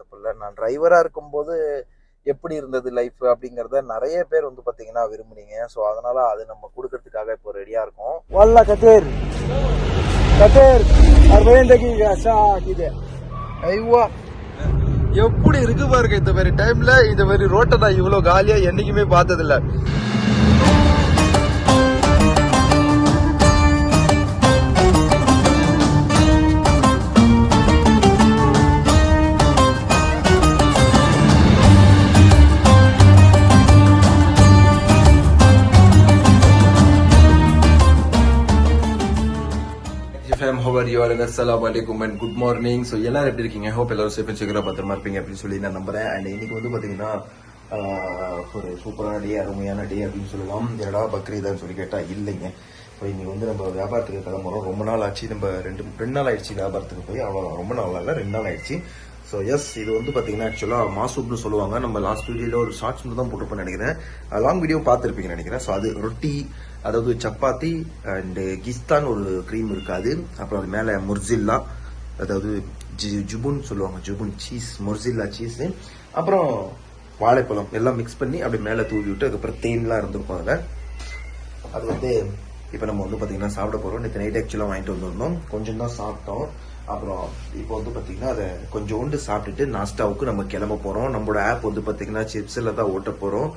தப்பில்லை நான் டிரைவராக இருக்கும்போது எப்படி இருந்தது லைஃப் அப்படிங்கிறத நிறைய பேர் வந்து பார்த்தீங்கன்னா விரும்புனீங்க. ஸோ அதனால அது நம்ம கொடுக்கறதுக்காக இப்போ ரெடியாக இருக்கும். வல்ல கத்தேர் கத்தேர் அறுபது ஐவா. எப்படி இருக்கு பாருங்க இந்த மாதிரி டைம்ல இந்த மாதிரி ரோட்டை நான் இவ்வளோ காலியாக என்றைக்குமே பார்த்ததில்ல. ஹவர் யூ ஆல் அஸ்லாம் வலைக்கும் அண்ட் குட் மார்னிங் ஸோ எல்லாரும் எப்படி இருக்கீங்க? ஹோப் எல்லாரும் சேஃப் சீக்கிரம் பத்திரமா இருப்பீங்க அப்படின்னு சொல்லி நான் நம்புறேன். அண்ட் இன்னைக்கு வந்து பார்த்தீங்கன்னா ஒரு சூப்பரான டே அருமையான டே அப்படின்னு சொல்லலாம். என்னடா பக்ரீதான்னு சொல்லி கேட்டால் இல்லைங்க. ஸோ இன்னைக்கு வந்து நம்ம வியாபாரத்துக்கு கிளம்புறோம். ரொம்ப நாள் ஆச்சு. நம்ம ரெண்டு ரெண்டு நாள் ஆயிடுச்சு வியாபாரத்துக்கு போய். அவ்வளோ ரொம்ப நாள் இல்லை ரெண்டு நாள் ஆயிடுச்சு. ஸோ எஸ் இது வந்து பார்த்தீங்கன்னா ஆக்சுவலாக மாசூப்னு சொல்லுவாங்க. நம்ம லாஸ்ட் வீடியோவில் ஒரு ஷார்ட்ஸ் தான் போட்டிருப்பேன் நினைக்கிறேன். லாங் வீடியோ பார்த்துருப்பீங்கன்னு நினைக்கிறேன். ஸோ அது ரொட்டி அதாவது சப்பாத்தி அண்டு கிஸ்தான் ஒரு க்ரீம் இருக்காது. அப்புறம் அது மேலே முர்ஜில்லா அதாவது ஜி- ஜுபுன் சொல்லுவாங்க ஜுபுன் சீஸ் முர்ஜில்லா சீஸ் அப்புறம் வாழைப்பழம் எல்லாம் மிக்ஸ் பண்ணி அப்படி மேலே தூவி விட்டு அதுக்கப்புறம் தேன்லாம் இருந்திருக்கும் அதில். அது வந்து இப்போ நம்ம வந்து பார்த்தீங்கன்னா சாப்பிட போகிறோம் நேற்று நைட் ஆக்சுவலாக வாங்கிட்டு வந்திருந்தோம். கொஞ்சம் தான் சாப்பிட்டோம். அப்புறம் இப்போ வந்து பார்த்தீங்கன்னா அதை கொஞ்சோண்டு சாப்பிட்டுட்டு நாஸ்டாவுக்கு நம்ம கிளம்ப போகிறோம் நம்மளோட ஆப் வந்து பார்த்தீங்கன்னா சிப்ஸில் தான் ஓட்ட போகிறோம்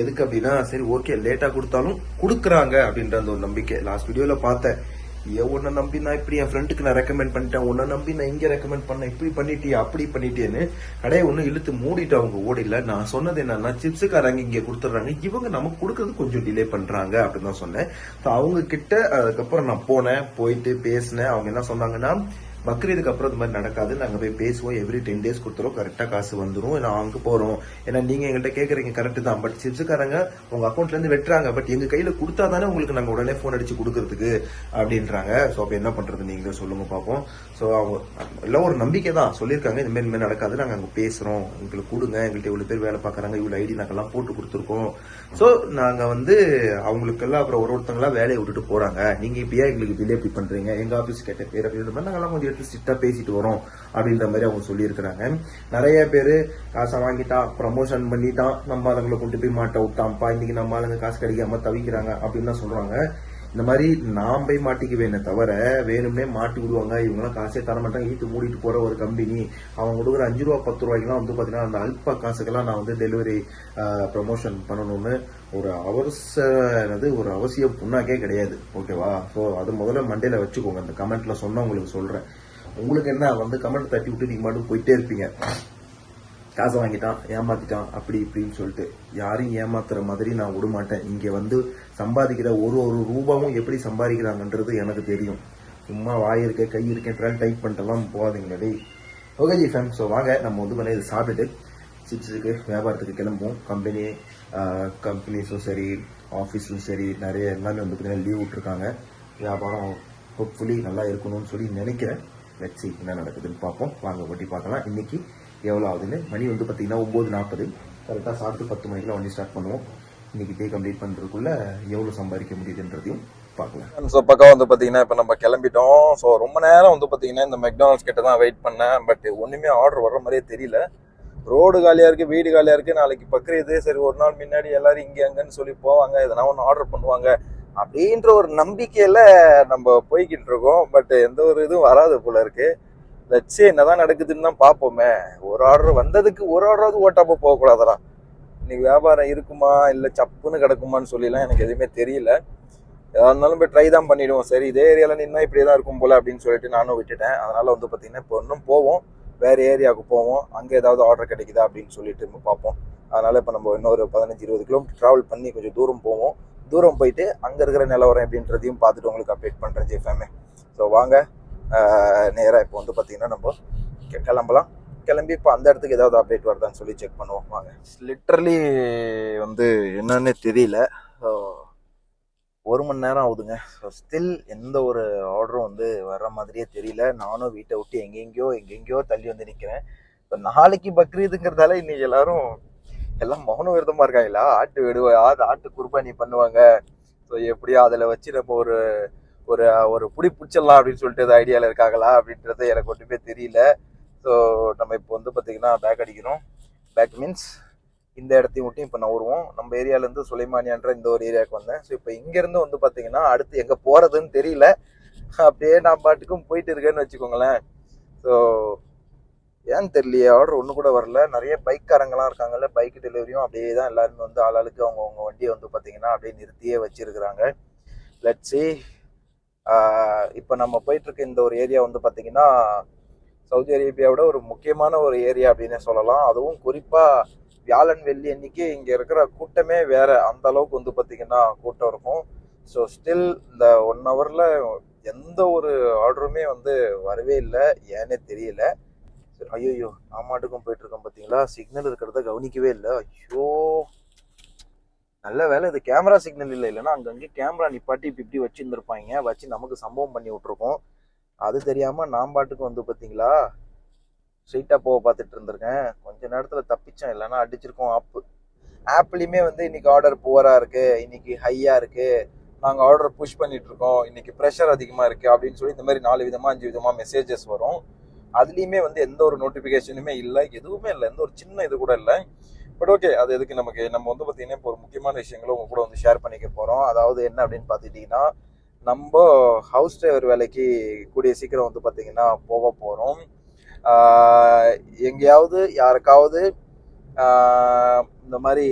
எதுக்கு அப்படின்னா சரி ஓகே லேட்டாக கொடுத்தாலும் கொடுக்குறாங்க அப்படின்ற அந்த ஒரு நம்பிக்கை. லாஸ்ட் வீடியோவில் பார்த்தேன். உன்னை நம்பி நான் இப்படி என் ஃப்ரெண்டுக்கு நான் ரெக்கமெண்ட் பண்ணிட்டேன். உன்னை நம்பி நான் இங்க ரெக்கமெண்ட் பண்ணேன் இப்படி பண்ணிட்டியா அப்படி பண்ணிட்டேன்னு. கடையை ஒன்றும் இழுத்து மூடிட்டு அவங்க ஓடில நான் சொன்னது என்னன்னா சிப்ஸுக்காரங்க இங்க கொடுத்துட்றாங்க. இவங்க நமக்கு கொடுக்கறது கொஞ்சம் டிலே பண்றாங்க அப்படின்னு தான் சொன்னேன். So, அவங்க கிட்ட அதுக்கப்புறம் நான் போனேன் போயிட்டு பேசினேன். அவங்க என்ன சொன்னாங்கன்னா பக்ரீதுக்கு அப்புறம் இந்த மாதிரி நடக்காது. நாங்கள் போய் பேசுவோம். எவ்ரி டென் டேஸ் கொடுத்துரும் கரெக்டாக காசு வந்துடும் நான் அங்கே போகிறோம் ஏன்னா நீங்கள் எங்கள்கிட்ட கேட்குறீங்க கரெக்டு தான். பட் சிப்ஸுக்காரங்க உங்கள் அக்கௌண்ட்லேருந்து வெட்டுறாங்க. பட் எங்கள் கையில் கொடுத்தா தானே உங்களுக்கு நாங்கள் உடனே ஃபோன் அடிச்சு கொடுக்கறதுக்கு அப்படின்றாங்க. ஸோ அப்போ என்ன பண்ணுறது நீங்களே சொல்லுங்கள் பார்ப்போம் ஸோ அவங்க எல்லாம் ஒரு நம்பிக்கை தான். சொல்லியிருக்காங்க. இந்த மாதிரி நடக்காது. நாங்கள் அங்கே பேசுகிறோம் எங்களுக்கு கொடுங்க. எங்கள்கிட்ட இவ்வளோ பேர் வேலை பார்க்குறாங்க. இவ்வளோ ஐடி நாங்கள்லாம் போட்டு கொடுத்துருக்கோம். ஸோ நாங்கள் வந்து அவங்களுக்கெல்லாம் அப்புறம் ஒரு ஒருத்தங்களாம் வேலையை விட்டுட்டு போகிறாங்க நீங்கள் இப்படியா எங்களுக்கு டிலே இப்படி பண்ணுறீங்க எங்கள் ஆஃபீஸ் கேட்ட பேர் அப்படின்ற மாதிரி நாங்கள்லாம் கொஞ்சம் எடுத்து ஸ்ட்ரிக்டா பேசிட்டு வரோம் அப்படின்ற மாதிரி அவங்க சொல்லியிருக்கிறாங்க. நிறைய பேர் காசை வாங்கிட்டான் ப்ரமோஷன் பண்ணிட்டான் நம்ம ஆளுங்களை கொண்டு போய் மாட்ட விட்டான்ப்பா இன்னைக்கு நம்ம ஆளுங்க காசு கிடைக்காம தவிக்கிறாங்க அப்படின்னு தான் சொல்றாங்க. இந்த மாதிரி நாம் போய் மாட்டிக்குவேனே தவிர வேணும்னே மாட்டி விடுவாங்க. இவங்கெல்லாம் காசே தர மாட்டாங்க. ஈட்டு மூடிட்டு போற ஒரு கம்பெனி அவங்க கொடுக்குற அஞ்சு ரூபா பத்து ரூபாய்க்குலாம் வந்து பாத்தீங்கன்னா அந்த அல்ப காசுக்கெல்லாம் நான் வந்து டெலிவரி ப்ரமோஷன் பண்ணணும்னு ஒரு அவசரது ஒரு அவசியம் புண்ணாக்கே கிடையாது. ஓகேவா ஸோ அது முதல்ல மண்டையில் வச்சுக்கோங்க. அந்த கமெண்ட்ல சொன்னவங்களுக்கு சொல்கிறேன் சொல்றேன். உங்களுக்கு என்ன வந்து கமெண்ட் தட்டி விட்டு நீங்க மட்டும் போயிட்டே இருப்பீங்க. காசை வாங்கிட்டான் ஏமாத்திட்டான் அப்படி இப்படின்னு சொல்லிட்டு. யாரையும் ஏமாத்துற மாதிரி நான் விடமாட்டேன் இங்கே இங்க வந்து சம்பாதிக்கிற ஒரு ஒரு ரூபாவும் எப்படி சம்பாதிக்கிறாங்கன்றது எனக்கு தெரியும். சும்மா வாய் இருக்க கை இருக்கேன் டைப் பண்ணிட்டெல்லாம் போகாதீங்க டேய். ஓகே ஜி ஃபேம் ஸோ வாங்க நம்ம வந்து பண்ணி இதை சாப்பிட்டுட்டு சிப்ஸுக்கு வியாபாரத்துக்கு கிளம்புவோம். கம்பெனி கம்பெனிஸும் சரி ஆஃபீஸும் சரி நிறைய எல்லாமே வந்து பார்த்தீங்கன்னா லீவ் விட்ருக்காங்க வியாபாரம் ஹோப்ஃபுல்லி நல்லா இருக்கணும்னு சொல்லி நினைக்கிறேன். லெட்ஸ் என்ன நடக்குதுன்னு பார்ப்போம். வாங்க ஒட்டி பார்க்கலாம். இன்னைக்கு எவ்வளோ ஆகுதுன்னு மணி வந்து பார்த்தீங்கன்னா ஒம்பது நாற்பது. கரெக்டாக சாப்பிட்டு பத்து மணிக்கெலாம் வண்டி ஸ்டார்ட் பண்ணுவோம். இன்னைக்கு டே கம்ப்ளீட் பண்ணுறதுக்குள்ள எவ்வளோ சம்பாதிக்க முடியுதுன்றதையும் பார்க்கலாம். ஸோ பக்கம் வந்து பார்த்தீங்கன்னா இப்போ நம்ம கிளம்பிட்டோம். ஸோ ரொம்ப நேரம் வந்து பார்த்தீங்கன்னா இந்த மெக்டானல்ஸ் கிட்ட தான் வெயிட் பண்ணேன். பட் ஒன்றுமே ஆர்டர் வர்ற மாதிரியே தெரியல. ரோடு காலியாக இருக்குது வீடு காலியாக இருக்குது நாளைக்கு பக்ரீது சரி ஒரு நாள் முன்னாடி எல்லாரும் இங்கே அங்கேன்னு சொல்லி போவாங்க. எதனா ஒன்று ஆர்டர் பண்ணுவாங்க. அப்படின்ற ஒரு நம்பிக்கையில் நம்ம போய்கிட்டு இருக்கோம். பட் எந்த ஒரு இதுவும் வராது போல இருக்கு. லட்சே என்னதான் நடக்குதுன்னு தான் பார்ப்போமே. ஒரு ஆர்டர் வந்ததுக்கு ஒரு ஆர்டராவது ஓட்டாம போகக்கூடாதடா. இன்னைக்கு வியாபாரம் இருக்குமா? இல்லை சப்புன்னு கிடக்குமான்னு சொல்லிலாம் எனக்கு எதுவுமே தெரியல. எதா இருந்தாலும் போய் ட்ரை தான் பண்ணிடுவோம். சரி இதே ஏரியாவில் நின்னா இப்படியே தான் இருக்கும் போல அப்படின்னு சொல்லிட்டு நானும் விட்டுட்டேன். அதனால வந்து பார்த்தீங்கன்னா இப்போ இன்னும் போவோம். வேறு ஏரியாவுக்கு போவோம். அங்கே ஏதாவது ஆர்டர் கிடைக்குதா அப்படின்னு சொல்லிட்டு நம்ம பார்ப்போம். அதனால இப்போ நம்ம இன்னொரு பதினஞ்சு இருபது கிலோமீட்டர் ட்ராவல் பண்ணி கொஞ்சம் தூரம் போவோம். தூரம் போயிட்டு அங்கே இருக்கிற நிலவரம் எப்படின்றதையும் பார்த்துட்டு உங்களுக்கு அப்டேட் பண்ணுறேன் ஜெஃபேமே ஸோ வாங்க. நேராக இப்போ வந்து பார்த்தீங்கன்னா நம்ம கிளம்பலாம். கிளம்பி இப்போ அந்த இடத்துக்கு ஏதாவது அப்டேட் வருதான்னு சொல்லி செக் பண்ணுவோம். வாங்க. லிட்ரலி வந்து என்னன்னு தெரியல. ஸோ ஒரு மணி நேரம் ஆகுதுங்க. ஸோ ஸ்டில் எந்த ஒரு ஆர்டரும் வந்து வர்ற மாதிரியே தெரியல. நானும் வீட்டை விட்டு எங்கெங்கேயோ எங்கெங்கேயோ தள்ளி வந்து நிற்கிறேன் இப்போ நாளைக்கு பக்ரீதுங்கிறதால இன்னைக்கு எல்லாரும் எல்லாம் மௌன விரதமா இருக்காங்களா? ஆட்டு விடுவா ஆடு ஆட்டு குர்பானி பண்ணுவாங்க. ஸோ எப்படியோ அதில் வச்சு நம்ம ஒரு ஒரு ஒரு புடி பிடிச்சிடலாம் அப்படின்னு சொல்லிட்டு ஐடியாவில் இருக்காங்களா? அப்படின்றது எனக்கு ஒன்றுமே தெரியல. ஸோ நம்ம இப்போ வந்து பார்த்தீங்கன்னா பேக் அடிக்கிறோம். பேக் மீன்ஸ் இந்த இடத்தையும் விட்டு இப்போ நவருவோம் நம்ம ஏரியாவிலேருந்து சுலைமானியான்ற இந்த ஒரு ஏரியாவுக்கு வந்தேன். ஸோ இப்போ இங்கேருந்து வந்து பார்த்தீங்கன்னா அடுத்து எங்கே போகிறதுன்னு தெரியல. அப்படியே நான் பாட்டுக்கும் போயிட்டு இருக்கேன்னு வச்சுக்கோங்களேன். ஸோ ஏன்னு தெரியலையே ஆர்டர் ஒன்று கூட வரல. நிறைய பைக்காரங்களாம் இருக்காங்கல்ல பைக் டெலிவரியும் அப்படியே தான் எல்லாருமே வந்து ஆளாளுக்கு அவங்க அவங்க வண்டியை வந்து பார்த்தீங்கன்னா அப்படியே நிறுத்தியே வச்சுருக்குறாங்க. லட்சி இப்போ நம்ம போயிட்டுருக்க இந்த ஒரு ஏரியா வந்து பார்த்தீங்கன்னா சவுதி அரேபியாவோட ஒரு முக்கியமான ஒரு ஏரியா அப்படின்னு சொல்லலாம். அதுவும் குறிப்பாக வியாழன் வெள்ளி அன்னைக்கு இங்கே இருக்கிற கூட்டமே வேறு. அந்த அளவுக்கு வந்து பார்த்திங்கன்னா கூட்டம் இருக்கும். ஸோ ஸ்டில் இந்த ஒன் ஹவரில் எந்த ஒரு ஆர்டருமே வந்து வரவே இல்லை. ஏன்னே தெரியல. சரி ஐயோ நான் மாட்டுக்கும் போயிட்டு இருக்கோம் பார்த்தீங்களா சிக்னல் இருக்கிறத கவனிக்கவே இல்லை. ஐயோ. நல்ல வேலை இது கேமரா சிக்னல் இல்லை இல்லைன்னா அங்கங்கே கேமரா நிப்பாட்டி இப்படி இப்படி வச்சுருந்துருப்பாங்க. வச்சு நமக்கு சம்பவம் பண்ணி விட்ருக்கோம் அது தெரியாமல் நான் பாட்டுக்கு வந்து பார்த்தீங்களா ஸ்ட்ரீட்டாக போக பார்த்துட்டு இருந்திருக்கேன். கொஞ்ச நேரத்தில் தப்பிச்சேன். இல்லைன்னா அடிச்சிருக்கோம் ஆப்பு ஆப்லேயுமே வந்து இன்னைக்கு ஆர்டர் புவராக இருக்குது இன்னைக்கு ஹையாக இருக்குது நாங்கள் ஆர்டர் புஷ் பண்ணிட்டு இருக்கோம். இன்னைக்கு ப்ரெஷர் அதிகமாக இருக்குது அப்படின்னு சொல்லி இந்த மாதிரி நாலு விதமாக அஞ்சு விதமாக மெசேஜஸ் வரும். அதுலேயுமே வந்து எந்த ஒரு நோட்டிஃபிகேஷனுமே இல்லை எதுவுமே இல்லை. எந்த ஒரு சின்ன இது கூட இல்லை. பட் ஓகே அது எதுக்கு நமக்கு? நம்ம வந்து பார்த்தீங்கன்னா இப்போ ஒரு முக்கியமான விஷயங்களும் உங்க கூட வந்து ஷேர் பண்ணிக்க போகிறோம் அதாவது என்ன அப்படின்னு பார்த்துட்டிங்கன்னா நம்ம ஹவுஸ் டிரைவர் வேலைக்கு கூடிய சீக்கிரம் வந்து பார்த்தீங்கன்னா போக போகிறோம் எங்கேயாவது யாருக்காவது இந்த மாதிரி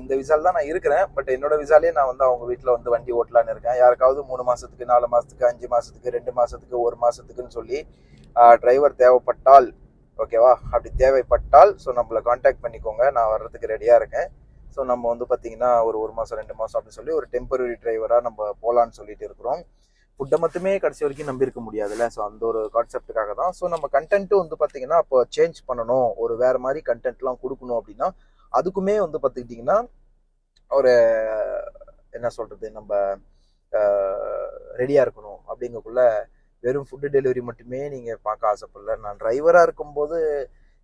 இந்த விசால தான் நான் இருக்கிறேன். பட் என்னோட விசாலே நான் வந்து அவங்க வீட்டில் வந்து வண்டி ஓட்டலான்னு இருக்கேன். யாருக்காவது மூணு மாதத்துக்கு நாலு மாதத்துக்கு அஞ்சு மாதத்துக்கு ரெண்டு மாதத்துக்கு ஒரு மாதத்துக்குன்னு சொல்லி டிரைவர் தேவைப்பட்டால் ஓகேவா அப்படி தேவைப்பட்டால் ஸோ நம்மளை காண்டாக்ட் பண்ணிக்கோங்க. நான் வர்றதுக்கு ரெடியாக இருக்கேன். ஸோ நம்ம வந்து பார்த்தீங்கன்னா ஒரு ஒரு மாதம் ரெண்டு மாதம் அப்படின்னு சொல்லி ஒரு டெம்பரரி டிரைவராக நம்ம போகலான்னு சொல்லிட்டு இருக்கிறோம். ஃபுட்டை மட்டுமே கடைசி வரைக்கும் நம்பி இருக்க முடியாதுல்ல. ஸோ அந்த ஒரு கான்செப்டுக்காக தான். ஸோ நம்ம கண்டென்ட்டும் வந்து பார்த்தீங்கன்னா அப்போ சேஞ்ச் பண்ணணும். ஒரு வேறு மாதிரி கண்டென்ட்லாம் கொடுக்கணும் அப்படின்னா அதுக்குமே வந்து பார்த்துக்கிட்டிங்கன்னா ஒரு என்ன சொல்கிறது நம்ம ரெடியாக இருக்கணும் அப்படிங்கக்குள்ள வெறும் ஃபுட்டு டெலிவரி மட்டுமே நீங்கள் பார்க்க ஆசைப்படல. நான் டிரைவராக இருக்கும்போது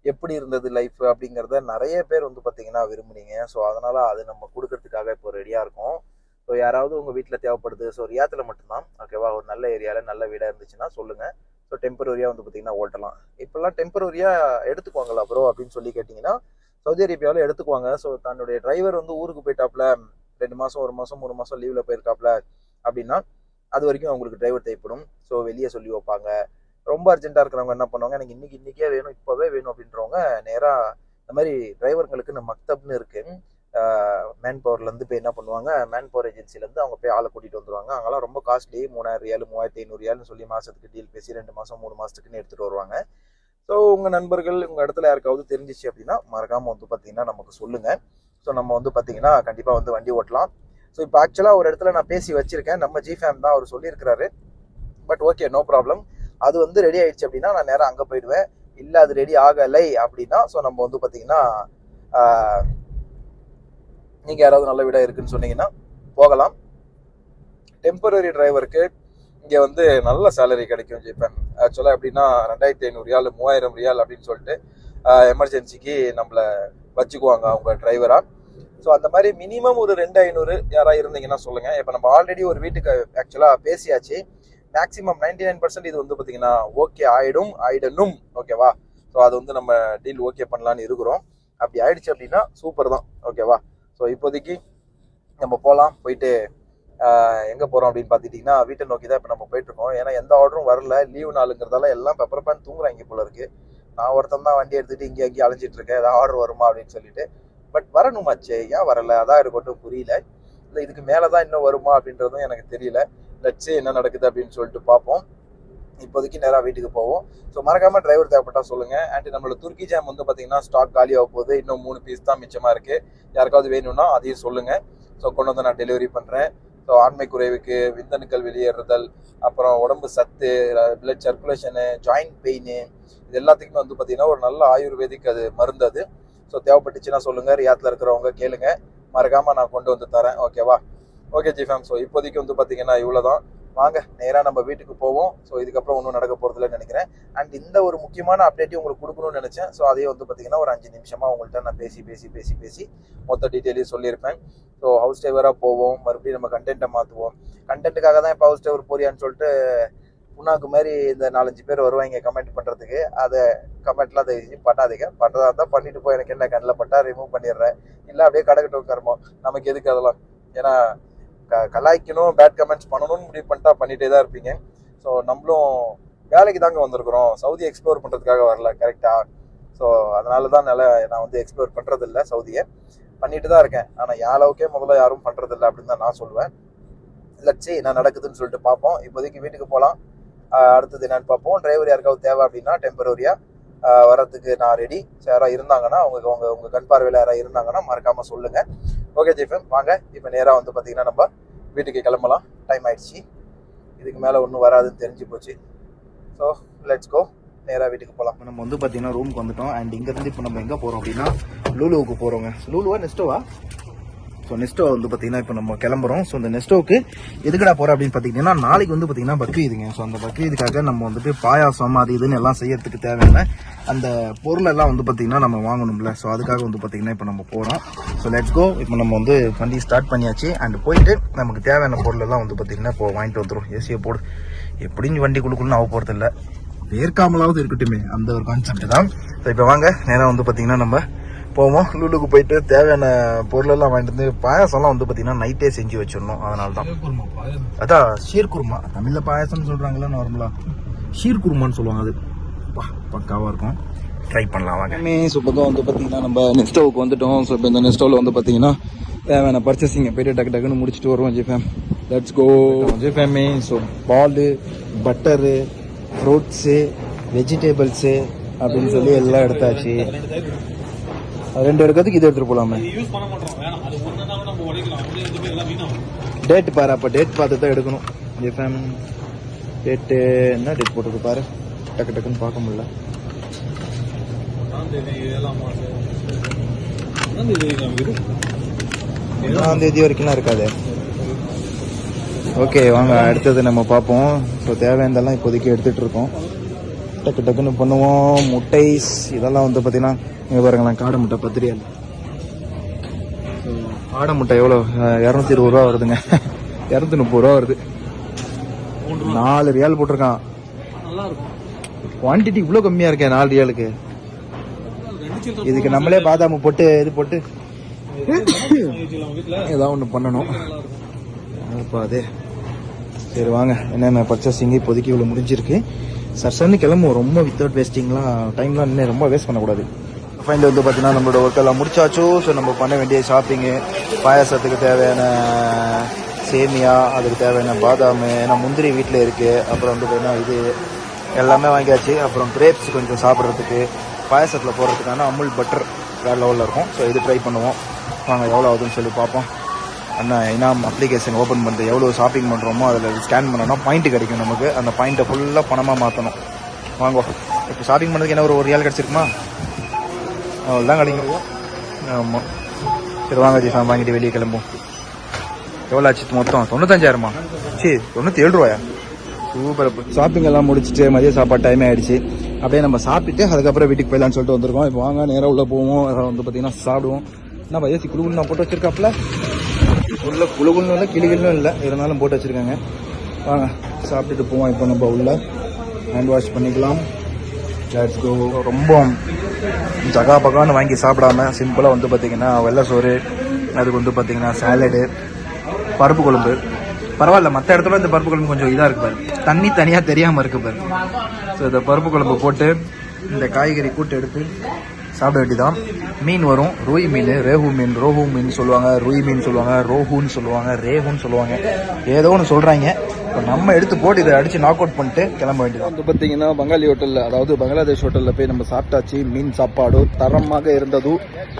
எப்படி இருந்தது லைஃப் அப்படிங்கிறத நிறைய பேர் வந்து பார்த்தீங்கன்னா விரும்புனீங்க. ஸோ அதனால் அது நம்ம கொடுக்கறதுக்காக இப்போ ரெடியாக இருக்கும். ஸோ யாராவது உங்கள் வீட்டில் தேவைப்படுது ஸோ ரியாத்தில் மட்டும்தான். ஓகேவா ஒரு நல்ல ஏரியாவில் நல்ல வீடாக இருந்துச்சுன்னா சொல்லுங்கள் ஸோ டெம்பரரியாக வந்து பார்த்தீங்கன்னா ஓட்டலாம். இப்போல்லாம் டெம்பரரியாக எடுத்துக்குவாங்களா ப்ரோ அப்படின்னு சொல்லி கேட்டிங்கன்னா சவுதி அரேபியாவில் எடுத்துக்குவாங்க. ஸோ தன்னுடைய டிரைவர் வந்து ஊருக்கு போயிட்டாப்ல. ரெண்டு மாதம் ஒரு மாதம் மூணு மாதம் லீவில் போயிருக்காப்ல அப்படின்னா அது வரைக்கும் அவங்களுக்கு டிரைவர் தேவைப்படும். ஸோ வெளியே சொல்லி வைப்பாங்க. ரொம்ப அர்ஜென்ட்டாக இருக்கிறவங்க என்ன பண்ணுவாங்க? எனக்கு இன்னைக்கு இன்றைக்கே வேணும் இப்போவே வேணும் அப்படின்றவங்க நேராக இந்த மாதிரி டிரைவருங்களுக்கு இந்த மக்தப்னு இருக்கு. மேன் பவர்லேருந்து போய் என்ன பண்ணுவாங்க? மேன் பவர் ஏஜென்சிலேருந்து அவங்க போய் ஆளை கூட்டிகிட்டு வந்துருவாங்க. அங்கெல்லாம் ரொம்ப காஸ்ட்லி மூணாயிரம் ரியாலு மூவாயிரத்தி ஐநூறு ரியால்னு சொல்லி மாதத்துக்கு டீல் பேசி ரெண்டு மாதம் மூணு மாதத்துக்குன்னு எடுத்துகிட்டு வருவாங்க. ஸோ உங்கள் நண்பர்கள் உங்கள் இடத்துல யாருக்காவது தெரிஞ்சிச்சு அப்படின்னா மறக்காமல் வந்து பார்த்தீங்கன்னா நமக்கு சொல்லுங்கள் ஸோ நம்ம வந்து பார்த்தீங்கன்னா கண்டிப்பாக வந்து வண்டி ஓட்டலாம். ஸோ இப்போ ஆக்சுவலாக ஒரு இடத்துல நான் பேசி வச்சிருக்கேன். நம்ம ஜி ஃபேம் தான் அவர் சொல்லியிருக்கிறாரு. பட் ஓகே நோ ப்ராப்ளம் அது வந்து ரெடி ஆயிடுச்சு அப்படின்னா நான் நேராக அங்கே போயிடுவேன். இல்லை அது ரெடி ஆகலை அப்படின்னா ஸோ நம்ம வந்து பார்த்தீங்கன்னா நீங்கள் யாராவது நல்ல வீடாக இருக்குன்னு சொன்னீங்கன்னா போகலாம். டெம்பரரி டிரைவருக்கு இங்கே வந்து நல்ல சேலரி கிடைக்கும் ஜிபேன் ஆக்சுவலாக எப்படின்னா ரெண்டாயிரத்தி ஐநூறு ரியால் மூவாயிரம் ரியால் அப்படின்னு சொல்லிட்டு எமர்ஜென்சிக்கு நம்மளை வச்சுக்குவாங்க அவங்க டிரைவராக ஸோ அந்த மாதிரி மினிமம் ஒரு ரெண்டு ஐநூறு யாராவது இருந்தீங்கன்னா சொல்லுங்கள் இப்போ நம்ம ஆல்ரெடி ஒரு வீட்டுக்கு ஆக்சுவலாக பேசியாச்சு. மேக்ஸிமம் நைன்டி நைன் பர்சன்ட் இது வந்து பார்த்தீங்கன்னா ஓகே ஆயிடும் ஆயிடணும். ஓகேவா ஸோ அது வந்து நம்ம டீல் ஓகே பண்ணலான்னு இருக்கிறோம். அப்படி ஆயிடுச்சு அப்படின்னா சூப்பர் தான். ஓகேவா ஸோ இப்போதைக்கு நம்ம போகலாம் போயிட்டு எங்கே போகிறோம் அப்படின்னு பார்த்துட்டிங்கன்னா வீட்டை நோக்கி தான் இப்போ நம்ம போயிட்டுருக்கோம். ஏன்னா எந்த ஆர்டரும் வரல. லீவு நாளுங்கிறதால எல்லாம் பெப்பர் பேன் தூங்குறாங்க போல இருக்குது நான் ஒருத்தன் தான் வண்டி எடுத்துகிட்டு இங்கே அங்கேயும் அலைஞ்சிட்டு இருக்கேன். ஏதாவது ஆர்டர் வருமா அப்படின்னு சொல்லிட்டு பட் வரணுமாச்சே ஏன் வரல? அதான் இருக்கட்டும் புரியல. இல்லை இதுக்கு மேலே தான் இன்னும் வருமா அப்படின்றதும் எனக்கு தெரியல. லட்சே என்ன நடக்குது அப்படின்னு சொல்லிட்டு பார்ப்போம். இப்போதைக்கு நேராக வீட்டுக்கு போவோம். ஸோ மறக்காமல் டிரைவர் தேவைப்பட்டால் சொல்லுங்கள் அண்ட் நம்மளோட துருக்கி ஜாம் வந்து பார்த்தீங்கன்னா ஸ்டாக் காலி ஆக போகுது. இன்னும் மூணு பீஸ் தான் மிச்சமாக இருக்குது யாருக்காவது வேணும்னா அதையும் சொல்லுங்கள் ஸோ கொண்டு வந்து நான் டெலிவரி பண்ணுறேன் ஸோ ஆண்மை குறைவுக்கு விந்தணுக்கள் வெளியேறுதல் அப்புறம் உடம்பு சத்து பிளட் சர்க்குலேஷனு ஜாயிண்ட் பெயின் இது எல்லாத்துக்குமே வந்து பார்த்தீங்கன்னா ஒரு நல்ல ஆயுர்வேதிக் அது மருந்து அது. ஸோ தேவைப்பட்டுச்சுன்னா சொல்லுங்க. ரியாத்தில் இருக்கிறவங்க கேளுங்க. மறக்காம நான் கொண்டு வந்து தரேன். ஓகேவா ஓகே ஜி ஃபேம் ஸோ இப்போதைக்கு வந்து பார்த்தீங்கன்னா இவ்வளோ தான் வாங்க நேராக நம்ம வீட்டுக்கு போவோம். ஸோ இதுக்கப்புறம் ஒன்றும் நடக்க போகிறதில்லன்னு நினைக்கிறேன். அண்ட் இந்த ஒரு முக்கியமான அப்டேட்டையும் உங்களுக்கு கொடுக்கணும்னு நினச்சேன். ஸோ அதையும் வந்து பார்த்தீங்கன்னா ஒரு அஞ்சு நிமிஷமாக உங்கள்கிட்ட நான் பேசி பேசி பேசி பேசி மொத்த டீட்டெயிலையும் சொல்லியிருப்பேன். ஸோ ஹவுஸ் டிரைவராக போவோம். மறுபடியும் நம்ம கண்டென்ட்டை மாற்றுவோம் கண்டென்ட்டுக்காக தான் இப்போ ஹவுஸ் டிரைவர் போறியான்னு சொல்லிட்டு புண்ணாக்கு மாதிரி இந்த நாலஞ்சு பேர் வருவாங்க கமெண்ட் பண்ணுறதுக்கு அதை கமெண்ட்லாம் அதை பண்ணாதீங்க. பண்ணுறதா இருந்தால் பண்ணிட்டு போய் எனக்கு என்ன கண்ணில் பட்டா ரிமூவ் பண்ணிடுறேன். இல்லை அப்படியே கடக்கட்டும் கர்மம். நமக்கு எதுக்கு அதெல்லாம்? ஏன்னா க கலாய்க்கணும் பேட் கமெண்ட்ஸ் பண்ணணும்னு முடிவு பண்ணிட்டா பண்ணிகிட்டே தான் இருப்பீங்க. ஸோ நம்மளும் வேலைக்கு தாங்க வந்திருக்கிறோம். சவுதி எக்ஸ்ப்ளோர் பண்ணுறதுக்காக வரல கரெக்டாக ஸோ அதனால தான் நல்ல நான் வந்து எக்ஸ்ப்ளோர் பண்ணுறதில்ல சவுதியை. பண்ணிட்டு தான் இருக்கேன். ஆனால் யாளவுக்கே முதல்ல யாரும் பண்ணுறதில்ல அப்படின்னு தான் நான் சொல்லுவேன். லட்சி என்ன நடக்குதுன்னு சொல்லிட்டு பார்ப்போம். இப்போதைக்கு வீட்டுக்கு போகலாம். அடுத்தது என்னன்னு பார்ப்போம். டிரைவர் யாருக்காவது தேவை அப்படின்னா டெம்பரரியாக வரதுக்கு நான் ரெடி யாராவது இருந்தாங்கன்னா அவங்க உங்க உங்க கண் பார்வையில் யாராவது இருந்தாங்கன்னா மறக்காம சொல்லுங்க. ஓகே ஜெய்ஃபம் வாங்க. இப்போ நேராக வந்து பார்த்தீங்கன்னா நம்ம வீட்டுக்கு கிளம்பலாம். டைம் ஆயிடுச்சு. இதுக்கு மேலே ஒன்றும் வராதுன்னு தெரிஞ்சு போச்சு. ஸோ லெட்ஸ் கோ நேராக வீட்டுக்கு போகலாம் நம்ம வந்து பார்த்தீங்கன்னா ரூமுக்கு வந்துட்டோம். அண்ட் இங்கேருந்து இப்போ நம்ம எங்கே போகிறோம் அப்படின்னா லூலுவுக்கு போகிறோங்க லூலுவா நெஸ்டோவா? ஸோ நெஸ்டோ வந்து பார்த்தீங்கன்னா இப்போ நம்ம கிளம்புறோம். ஸோ இந்த நெஸ்டோவுக்கு எதுக்குடா போகிறோம் அப்படின்னு பார்த்தீங்கன்னா நாளைக்கு வந்து பார்த்தீங்கன்னா பக்ரீதுங்க. ஸோ அந்த பக்ரீதுக்காக நம்ம வந்துட்டு பாயாசம் அது இதுன்னு எல்லாம் செய்யறதுக்கு தேவையான அந்த பொருள் எல்லாம் வந்து பார்த்தீங்கன்னா நம்ம வாங்கணும்ல. ஸோ அதுக்காக வந்து பார்த்தீங்கன்னா இப்போ நம்ம போகிறோம் ஸோ லெட்ஸ் கோ இப்போ நம்ம வந்து வண்டி ஸ்டார்ட் பண்ணியாச்சு. அண்ட் போயிட்டு நமக்கு தேவையான பொருள் எல்லாம் வந்து பார்த்தீங்கன்னா இப்போ வாங்கிட்டு வந்துடும் ஏசியை போடு. எப்படின்னு வண்டி கொடுக்கணும்னு ஆக போகிறது இல்லை வேர்க்காமலாவது இருக்கட்டுமே. அந்த ஒரு கான்செப்ட் தான். ஸோ இப்போ வாங்க. நேராக வந்து பார்த்தீங்கன்னா நம்ம போவோம்? லூலுக்கு போயிட்டு தேவையான பொருள் எல்லாம் வாங்கிட்டு வந்து பாயாசம்லாம் வந்து பார்த்தீங்கன்னா நைட்டே செஞ்சு வச்சிடணும். அதனால தான் அதான் ஷீர் குருமா தமிழில் பாயாசம்னு சொல்கிறாங்களா நார்மலாக ஷீர் குருமான்னு சொல்லுவாங்க அது. பா பக்காவாக இருக்கும். ட்ரை பண்ணலாம் வாங்க. ஸோ வந்து பார்த்தீங்கன்னா நம்ம நெஸ்டோவுக்கு வந்துட்டோம். ஸோ இப்போ இந்த நெஸ்டோவில் வந்து பார்த்தீங்கன்னா தேவையான பர்ச்சேசிங்கை போயிட்டு டக்கு டக்குன்னு முடிச்சுட்டு வருவோம் ஜிஃபேம் லெட்ஸ் கோ ஜிஃபேமே ஸோ பாலு பட்டரு ஃப்ரூட்ஸு வெஜிடபிள்ஸு அப்படின்னு சொல்லி எல்லாம் எடுத்தாச்சு. ரெண்டு எடுக்கிறதுக்கு இது எடுத்துட்டு போலாமே. டேட் பாரு அப்போ. டேட் பார்த்து தான் எடுக்கணும். ஜிஃபேம் டேட்டு என்ன டேட் போட்டுருக்கு பாரு. டக்கு டக்குன்னு பார்க்க முடியல. ஒன்றாம் தேதி வரைக்கும்லாம் இருக்காது. ஓகே வாங்க. அடுத்தது நம்ம பார்ப்போம். ஸோ தேவையானதெல்லாம் இப்போதைக்கு எடுத்துட்டு இருக்கோம். டக்கு டக்குன்னு பண்ணுவோம். முட்டைஸ் இதெல்லாம் வந்து பார்த்தீங்கன்னா இங்கே பாருங்களேன் காடை முட்டை பத்து ரியால் காடை முட்டை எவ்வளோ? இரநூத்தி இருபது ரூபா வருதுங்க. இரநூத்தி முப்பது ரூபா வருது. நாலு ரியால் போட்டிருக்கான். குவான்டிட்டி இவ்வளோ கம்மியாக இருக்கே நாலு ரியாலுக்கு. இதுக்கு நம்மளே பாதாம் போட்டு இது போட்டு. ஏதாவது ஒன்று பண்ணணும். அப்பா அதே சரி வாங்க. என்னென்ன பர்ச்சேசிங் இப்போதைக்கு இவ்வளோ முடிஞ்சிருக்கு. சர்சன்னு கிளம்புவோம் ரொம்ப வித்தவுட் வேஸ்டிங்லாம் டைம்லாம் இன்னும் ரொம்ப வேஸ்ட் பண்ணக்கூடாது. ஃபைனல் வந்து பார்த்தீங்கன்னா நம்மளோட ஒர்க் எல்லாம் முடிச்சாச்சு. ஸோ நம்ம பண்ண வேண்டிய ஷாப்பிங்கு பாயாசத்துக்கு தேவையான சேமியா அதுக்கு தேவையான பாதாம் ஏன்னா முந்திரி வீட்டில் இருக்குது அப்புறம் வந்து பார்த்தீங்கன்னா இது எல்லாமே வாங்கியாச்சு. அப்புறம் கிரேப்ஸ் கொஞ்சம் சாப்பிட்றதுக்கு பாயாசத்தில் போடுறதுக்கான அமுல் பட்டர் வேறு லெவலில் இருக்கும். ஸோ இது ட்ரை பண்ணுவோம். வாங்க எவ்வளோ ஆகுதுன்னு சொல்லி பார்ப்போம். அண்ணா இனாம் அப்ளிகேஷன் ஓப்பன் பண்ணுறது எவ்வளோ ஷாப்பிங் பண்ணுறோமோ அதில் ஸ்கேன் பண்ணோன்னா பாயிண்ட் கிடைக்கும் நமக்கு. அந்த பாயிண்ட்டை ஃபுல்லாக பணமாக மாற்றணும் வாங்குவோம் இப்போ ஷாப்பிங் பண்ணுறதுக்கு என்ன ஒரு ஒரு ரியால் கிடச்சிருக்குமா? அவ்வளோதான் கிடைக்கும். ஆமாம் சரி வாங்க ஜி வாங்கிட்டு வெளியே கிளம்பும் எவ்வளோ ஆச்சு மொத்தம்? தொண்ணூத்தஞ்சாயிரமா? சரி தொண்ணூற்றி ஏழு ரூபாயா? சூப்பர் ஷாப்பிங் எல்லாம் முடிச்சுட்டு மதிய சாப்பாடு டைம் ஆகிடுச்சு அப்படியே நம்ம சாப்பிட்டு அதுக்கப்புறம் வீட்டுக்கு போயிடலான்னு சொல்லிட்டு வந்திருக்கோம். இப்போ வாங்க நேராக உள்ளே போவோம். வந்து பார்த்தீங்கன்னா சாப்பிடுவோம். என்ன ஏசி குழுகுன்னு நான் போட்டு வச்சிருக்காப்புல உள்ள குழுகுன்னு இல்லை கிளிகளும் இல்லை. இருந்தாலும் போட்டு வச்சுருக்காங்க. வாங்க சாப்பிட்டுட்டு போவோம். இப்போ நம்ம உள்ள ஹேண்ட் வாஷ் பண்ணிக்கலாம். லெட்ஸ் கோ ரொம்ப ஜகா பகான்னு வாங்கி சாப்பிடாம சிம்பிளாக வந்து பார்த்தீங்கன்னா வெள்ளை சோறு அதுக்கு வந்து பார்த்தீங்கன்னா சாலடு பருப்பு குழம்பு. பரவாயில்ல மற்ற இடத்துல இந்த பருப்பு குழம்பு கொஞ்சம் இதாக இருக்கு பாரு. தண்ணி தனியாக தெரியாமல் இருக்கு பாரு. ஸோ இந்த பருப்பு குழம்பு போட்டு இந்த காய்கறி கூட்டு எடுத்து சாப்பிட வேண்டியதான் மீன் வரும். ரூய் மீன் ரேஹு மீன் ரோஹு மீன் சொல்லுவாங்க ரூய் மீன் சொல்லுவாங்க ரோஹுன்னு சொல்லுவாங்க ரேஹுன்னு சொல்லுவாங்க. ஏதோ ஒன்று சொல்கிறாங்க இப்போ நம்ம எடுத்து போட்டு இதை அடித்து நாக் அவுட் பண்ணிட்டு கிளம்ப வேண்டியதான் வந்து பார்த்தீங்கன்னா பங்காளி ஹோட்டலில் அதாவது பங்களாதேஷ் ஹோட்டலில் போய் நம்ம சாப்பிட்டாச்சு. மீன் சாப்பாடு தரமாக இருந்தது.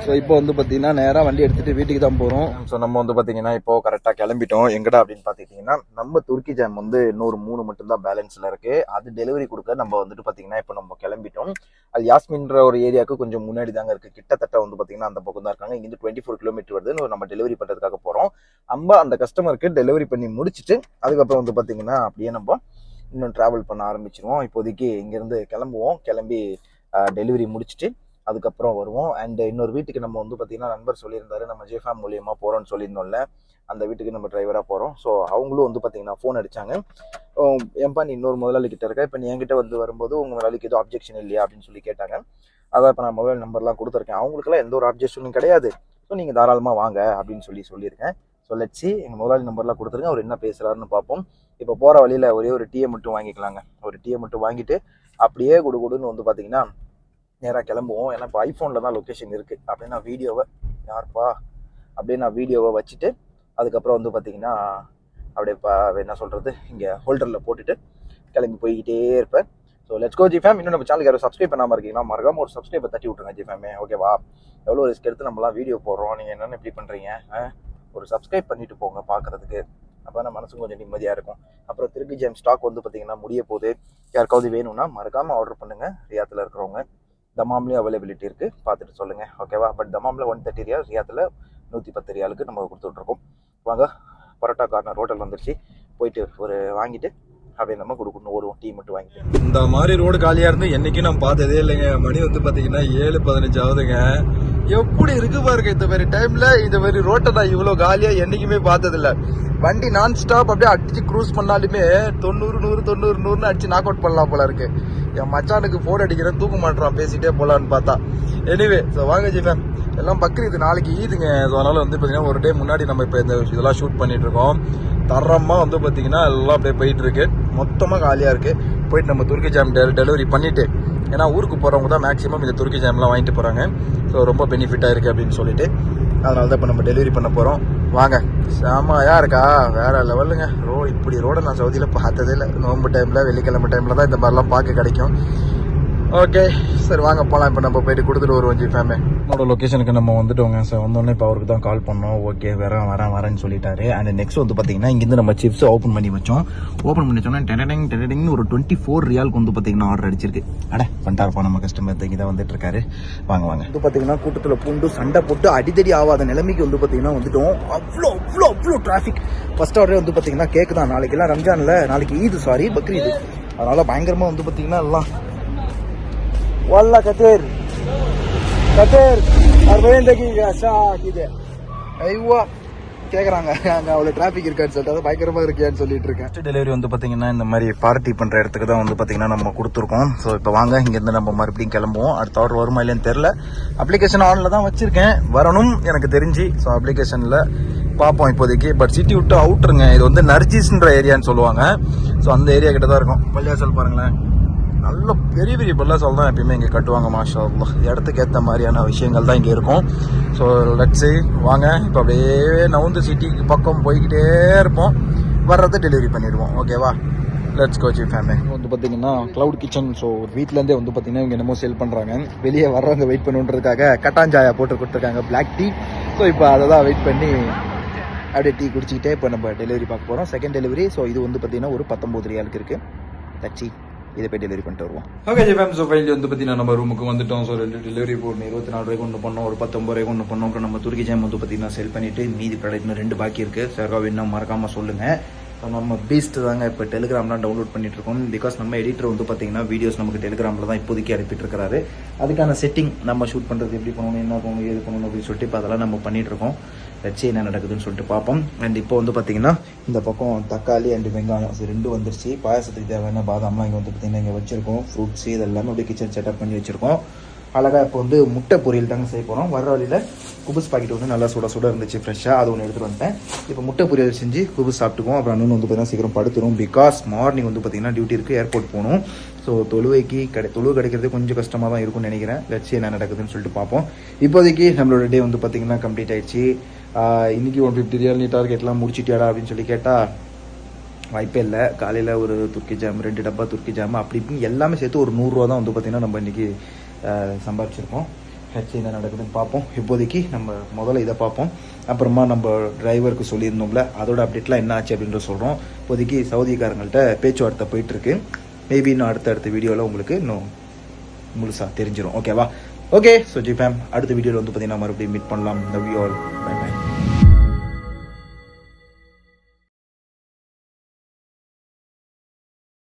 ஸோ இப்போ வந்து பார்த்தீங்கன்னா நேராக வண்டி எடுத்துட்டு வீட்டுக்கு தான் போகிறோம் ஸோ நம்ம வந்து பார்த்தீங்கன்னா இப்போ கரெக்டாக கிளம்பிட்டோம். எங்கடா அப்படின்னு பார்த்துக்கிட்டிங்கன்னா நம்ம துருக்கி ஜாம் வந்து இன்னொரு மூணு மட்டும்தான் பேலன்ஸில் இருக்கு. அது டெலிவரி கொடுக்க நம்ம வந்துட்டு பார்த்தீங்கன்னா இப்போ நம்ம கிளம்பிட்டோம். அது யாஸ்மின்ற ஒரு ஏரியாவுக்கு கொஞ்சம் முன்னாடி தாங்க இருக்குது கிட்டத்தட்ட வந்து பார்த்தீங்கன்னா அந்த பக்கம் தான் இருக்காங்க. இங்கேருந்து டுவெண்ட்டி ஃபோர் கிலோமீட்டர் வருது நம்ம டெலிவரி பண்ணுறதுக்காக போகிறோம் நம்ம அந்த கஸ்டமருக்கு டெலிவரி பண்ணி முடிச்சுட்டு அதுக்கப்புறம் வந்து பார்த்தீங்கன்னா அப்படியே நம்ம இன்னும் ட்ராவல் பண்ண ஆரம்பிச்சிருவோம். இப்போதைக்கு இங்கேருந்து கிளம்புவோம். கிளம்பி டெலிவரி முடிச்சுட்டு அதுக்கப்புறம் வருவோம். அண்ட் இன்னொரு வீட்டுக்கு நம்ம வந்து பார்த்தீங்கன்னா நண்பர் சொல்லியிருந்தாரு நம்ம ஜேஃபாம் மூலியமாக போகிறோம்னு சொல்லியிருந்தோம்ல. அந்த வீட்டுக்கு நம்ம டிரைவராக போகிறோம் ஸோ அவங்களும் வந்து பார்த்தீங்கன்னா ஃபோன் அடித்தாங்க ஏன்பா நீ இன்னொரு முதலாளி கிட்ட இருக்க. இப்போ நீ என்கிட்ட வந்து வரும்போது உங்கள் முதலாளிக்கு எதுவும் அப்ஜெக்ஷன் இல்லையா? அப்படின்னு சொல்லி கேட்டாங்க. அதான் இப்போ நான் மொபைல் நம்பர்லாம் கொடுத்துருக்கேன். அவங்களுக்குலாம் எந்த ஒரு அப்ஜெக்ஷனும் கிடையாது. ஸோ நீங்கள் தாராளமாக வாங்க அப்படின்னு சொல்லி சொல்லியிருக்கேன். ஸோ லட்சி எங்கள் முதலாளி நம்பர்லாம் கொடுத்துருங்க அவர் என்ன பேசுகிறாருன்னு பார்ப்போம். இப்போ போகிற வழியில் ஒரே ஒரு டீயை மட்டும் வாங்கிக்கலாங்க. ஒரு டீயை மட்டும் வாங்கிட்டு அப்படியே குடு குடுன்னு வந்து பார்த்தீங்கன்னா நேராக கிளம்புவோம். ஏன்னா இப்போ ஐஃபோனில் தான் லொக்கேஷன் இருக்குது அப்படின்னா வீடியோவை யார்ப்பா? அப்படியே நான் வீடியோவை வச்சுட்டு அதுக்கப்புறம் வந்து பார்த்தீங்கன்னா அப்படியே இப்போ என்ன சொல்கிறது இங்கே ஹோல்டரில் போட்டுட்டு கிளம்பி போய்கிட்டே இருப்பேன். So let's go G fam இன்னும் நம்ம சேனலுக்கு யாரும் சப்ஸ்கிரைப் பண்ணாமல் இருக்கீங்கன்னா மறக்காம ஒரு சப்ஸ்கிரைபை தட்டி விட்ருங்க ஜி ஃபேமே ஓகேவா எவ்வளோ ரிஸ்க் எடுத்து நம்மளாம் வீடியோ போடுறோம்? நீங்கள் என்னென்ன இப்படி பண்ணுறீங்க ஒரு சப்ஸ்கிரைப் பண்ணிட்டு போங்க பார்க்குறதுக்கு அப்போ நம்ம மனசும் கொஞ்சம் நிம்மதியாக இருக்கும். அப்புறம் திருப்பி ஜேம் ஸ்டாக் வந்து பார்த்தீங்கன்னா முடிய போகுது. யாருக்காவது வேணும்னா மறக்காமல் ஆர்டர் பண்ணுங்கள் ரியாத்தில் இருக்கிறவங்க. தமாம்லேயும் அவைலபிலிட்டி இருக்குது பார்த்துட்டு சொல்லுங்கள் ஓகேவா பட் தமாமில் ஒன் தேர்ட்டி ரியா? ரியாத்தில் நூற்றி பத்து ரியாலுக்கு நம்ம கொடுத்துட்ருக்கோம். வாங்க பரோட்டா கார்னர் ஹோட்டல் வந்துருச்சு. போயிட்டு ஒரு வாங்கிட்டு அப்படியே நம்ம கொடுக்கணும் ஒரு டீ மட்டும் வாங்கிட்டு. இந்த மாதிரி ரோடு காலியாக இருந்து என்றைக்கும் நான் பார்த்ததே இல்லைங்க. மணி வந்து பார்த்தீங்கன்னா ஏழு பதினஞ்சு ஆகுதுங்க எப்படி இருக்கு பாருங்க இந்த மாதிரி டைம்ல இந்த மாதிரி ரோட்டை நான் இவ்வளவு காலியா என்னைக்குமே பார்த்ததில்ல. வண்டி நான் ஸ்டாப் அப்படியே அடிச்சு க்ரூஸ் பண்ணாலுமே தொண்ணூறு நூறு தொண்ணூறு நூறுன்னு அடிச்சு நாக் அவுட் பண்ணலாம் போல இருக்கு. என் மச்சானுக்கு போன் அடிக்கிறேன் தூக்க மாட்டான் பேசிட்டே போலான்னு பார்த்தா. எனிவே ஸோ வாங்க ஜிஃபேம் எல்லாம் பக்ரீது நாளைக்கு ஈதுங்க. ஸோ அதனால வந்து பார்த்தீங்கன்னா ஒரு டே முன்னாடி நம்ம இப்போ இந்த இதெல்லாம் ஷூட் பண்ணிட்டு இருக்கோம். தரமாக வந்து பார்த்தீங்கன்னா எல்லாம் அப்படியே போயிட்டு இருக்கு. மொத்தமாக காலியாக இருக்கு. போயிட்டு நம்ம துருக்கி ஜாம் டெலிவரி பண்ணிட்டு ஏன்னா ஊருக்கு போகிறவங்க தான் மேக்ஸிமம் இந்த துருக்கி ஜாம்லாம் வாங்கிட்டு போகிறாங்க ஸோ ரொம்ப பெனிஃபிட்டாக இருக்குது அப்படின்னு சொல்லிட்டு. அதனால தான் இப்போ நம்ம டெலிவரி பண்ண போகிறோம் வாங்க. செமையா இருக்கா? வேற லெவலுங்க. ரோ இப்படி ரோடை நான் சவுதியில் பார்த்ததே இல்லை. நோம்பு டைமில் வெள்ளிக்கிழமை டைமில் தான் இந்த மாதிரிலாம் பார்க்க கிடைக்கும். ஓகே சரி வாங்க போகலாம் இப்போ நம்ம போயிட்டு கொடுத்துட்டு வருவோம் ஜி ஃபேமே என்னோட லொக்கேஷனுக்கு நம்ம வந்துட்டோங்க. சார் வந்தோடனே இப்போ அவருக்கு தான் கால் பண்ணோம். ஓகே வரேன் வரேன் வரேன்னு சொல்லிட்டாரு. அண்ட் நெக்ஸ்ட் வந்து பார்த்தீங்கன்னா இங்கேருந்து நம்ம சிப்ஸ் ஓப்பன் பண்ணி வச்சோம். ஓப்பன் பண்ணி வச்சோன்னா டெனடிங் டெனடிங்னு ஒரு டுவெண்ட்டி ஃபோர் ரியாலுக்கு வந்து பார்த்தீங்கன்னா ஆர்டர் அடிச்சிருக்கு. அட பண்ணிட்டாருப்பா நம்ம கஸ்டமர் இங்கே தான் வந்துட்டு இருக்காரு. வாங்க வாங்க. வந்து பார்த்தீங்கன்னா கூட்டத்தில் பூண்டு சண்டை போட்டு அடிதடி ஆகாத நிலைமைக்கு வந்து பார்த்தீங்கன்னா வந்துட்டோம். அவ்வளோ அவ்வளோ அவ்வளோ டிராஃபிக் ஃபர்ஸ்ட் ஆர்டரே வந்து பார்த்தீங்கன்னா கேக்கு தான். நாளைக்கெல்லாம் ரம்ஜானில் நாளைக்கு ஈது சாரி பக்ரீது. அதனால பயங்கரமாக வந்து பார்த்தீங்கன்னா எல்லாம் والله كثير كثير 40 دقيقة ساعة كده ஐவா கேட்குறாங்க அங்கே அவ்வளோ டிராஃபிக் இருக்கான்னு சொல்லிட்டு அது பயங்கரமாக இருக்கியான்னு சொல்லிட்டு இருக்கேன் ஃபஸ்ட்டு டெலிவரி வந்து பார்த்தீங்கன்னா இந்த மாதிரி பார்ட்டி பண்ணுற இடத்துக்கு தான் வந்து பார்த்தீங்கன்னா நம்ம கொடுத்துருக்கோம் ஸோ இப்போ வாங்க இங்கேருந்து நம்ம மறுபடியும் கிளம்புவோம் அடுத்த ஆர்டர் வருமா இல்லைன்னு தெரில அப்ளிகேஷன் ஆனில் தான் வச்சுருக்கேன் வரணும் எனக்கு தெரிஞ்சு ஸோ அப்ளிகேஷனில் பார்ப்போம் இப்போதைக்கு பட் சிட்டி விட்டு அவுட்ருங்க இது வந்து நர்ஜிஸ்ன்ற ஏரியான்னு சொல்லுவாங்க ஸோ அந்த ஏரியா கிட்ட தான் இருக்கும் பள்ளியாசல் பாருங்களேன் நல்ல பெரிய பெரிய பல்லாசால் தான் எப்பயுமே இங்கே கட்டுவாங்க மாஷா இடத்துக்கு ஏற்ற மாதிரியான விஷயங்கள் தான் இங்கே இருக்கும். ஸோ லட்ஸு வாங்க. இப்போ அப்படியே நவுந்து சிட்டிக்கு பக்கம் போய்கிட்டே இருப்போம். வர்றதை டெலிவரி பண்ணிடுவோம். ஓகேவா லெட்ஸ் கோச்சி ஃபேமிலி வந்து பார்த்தீங்கன்னா க்ளவுட் கிச்சன் ஸோ வீட்டிலேருந்தே வந்து பார்த்தீங்கன்னா இவங்க என்னமோ சேல் பண்ணுறாங்க வெளியே வர்றவங்க வெயிட் பண்ணுன்றதுக்காக கட்டாஞ்சாயா போட்டு கொடுத்துருக்காங்க பிளாக் டீ ஸோ இப்போ அதை தான் வெயிட் பண்ணி அப்படியே டீ குடிச்சிக்கிட்டே இப்போ நம்ம டெலிவரி பார்க்க போகிறோம் செகண்ட் டெலிவரி ஸோ இது வந்து பார்த்தீங்கன்னா ஒரு பத்தொம்பது ரியாலுக்கு இருக்குது தச்சி இதை போய் டெலிவரி பண்ணிட்டு வருவோம். ஓகே ஜெஃபேம் ஸோ ஃபைனலி வந்து பார்த்தீங்கன்னா நம்ம ரூமுக்கு வந்துட்டோம். ஸோ ரெண்டு டெலிவரி போடணும் இருபத்தி நாலு ரூபாய்க்கு ஒன்று பண்ணோம் ஒரு பத்தொம்பது ரூபாய்க்கு ஒன்று பண்ணோம் அப்புறம் நம்ம துருக்கி ஜாம் வந்து பார்த்தீங்கன்னா செல் பண்ணிட்டு மீதி ப்ராடக்ட் ரெண்டு பாக்கி இருக்குது சார் இன்னும் மறக்காமல் சொல்லுங்கள் நம்ம பீஸ்ட் தாங்க இப்போ டெலிகிராம்லாம் டவுன்லோட் பண்ணிட்டு இருக்கோம் பிகாஸ் நம்ம எடிட்டர் வந்து பார்த்தீங்கன்னா வீடியோஸ் நமக்கு டெலிகிராமில் தான் இப்போதைக்கு அனுப்பிட்டு இருக்காரு அதுக்கான செட்டிங் நம்ம ஷூட் பண்ணுறது எப்படி பண்ணணும் என்ன பண்ணணும் ஏது பண்ணணும் அப்படின்னு சொல்லிட்டு இப்போ அதெல்லாம் நம்ம பண்ணிட்டு இருக்கோம் வச்சு என்ன நடக்குதுன்னு சொல்லிட்டு பார்ப்போம். அண்ட் இப்போ வந்து பார்த்தீங்கன்னா இந்த பக்கம் தக்காளி அண்ட் வெங்காயம் இது ரெண்டும் வந்துருச்சு. பாயசத்துக்கு தேவையான பாதாம்லாம் இங்கே வந்து பார்த்தீங்கன்னா இங்கே வச்சிருக்கோம். ஃப்ரூட்ஸ் இதெல்லாமே அப்படியே கிச்சன் செட்டப் பண்ணி வச்சிருக்கோம். அழகாக இப்போ வந்து முட்டை பொரியல் தாங்க செய்ய போகிறோம் வர வழியில் குபுஸ் பாக்கெட் வந்து நல்லா சுட சுட இருந்துச்சு ஃப்ரெஷ்ஷாக அது ஒன்று எடுத்துகிட்டு வந்துட்டேன். இப்போ முட்டை பொரியல் செஞ்சு குபுஸ் சாப்பிட்டுக்குவோம். அப்புறம் அண்ணன் வந்து பார்த்தீங்கன்னா சீக்கிரம் படுத்துரும். பிகாஸ் மார்னிங் வந்து பார்த்தீங்கன்னா டியூட்டி இருக்குது ஏர்போர்ட் போகணும். ஸோ தொழுவைக்கு கிடை தொழுவு கிடைக்கிறது கொஞ்சம் கஷ்டமாக தான் இருக்கும்னு நினைக்கிறேன். வச்சு என்ன நடக்குதுன்னு சொல்லிட்டு பார்ப்போம். இப்போதைக்கு நம்மளோட டே வந்து பார்த்தீங்கன்னா கம்ப்ளீட் ஆயிடுச்சு. இன்றைக்கி இன்னைக்கு ஒன் ஃபிஃப்டி ரியல் நீ டார்கெட்லாம் முடிச்சிட்டியாடா அப்படின்னு சொல்லி கேட்டால் வாய்ப்பே இல்லை. காலையில் ஒரு துர்க்கி ஜாம் ரெண்டு டப்பா துர்க்கி ஜாம் அப்படி இப்படின்னு எல்லாமே சேர்த்து ஒரு நூறுரூவா தான் வந்து பார்த்திங்கன்னா நம்ம இன்றைக்கி சம்பாதிச்சிருக்கோம் ஹெச் என்ன நடக்குதுன்னு பார்ப்போம். இப்போதைக்கு நம்ம முதல்ல இதை பார்ப்போம். அப்புறமா நம்ம டிரைவருக்கு சொல்லியிருந்தோம்ல அதோட அப்டேட்லாம் என்ன ஆச்சு அப்படின்ற சொல்கிறோம் இப்போதைக்கு சவுதிக்காரங்கள்ட்ட பேச்சுவார்த்தை போயிட்டுருக்கு. மேபி இன்னும் அடுத்த அடுத்த வீடியோவில் உங்களுக்கு இன்னும் முழுசாக தெரிஞ்சிடும் ஓகேவா ஓகே ஸோ ஜி ஃபேம் அடுத்த வீடியோவில் வந்து பார்த்தீங்கன்னா மறுபடியும் மீட் பண்ணலாம். Love you all bye bye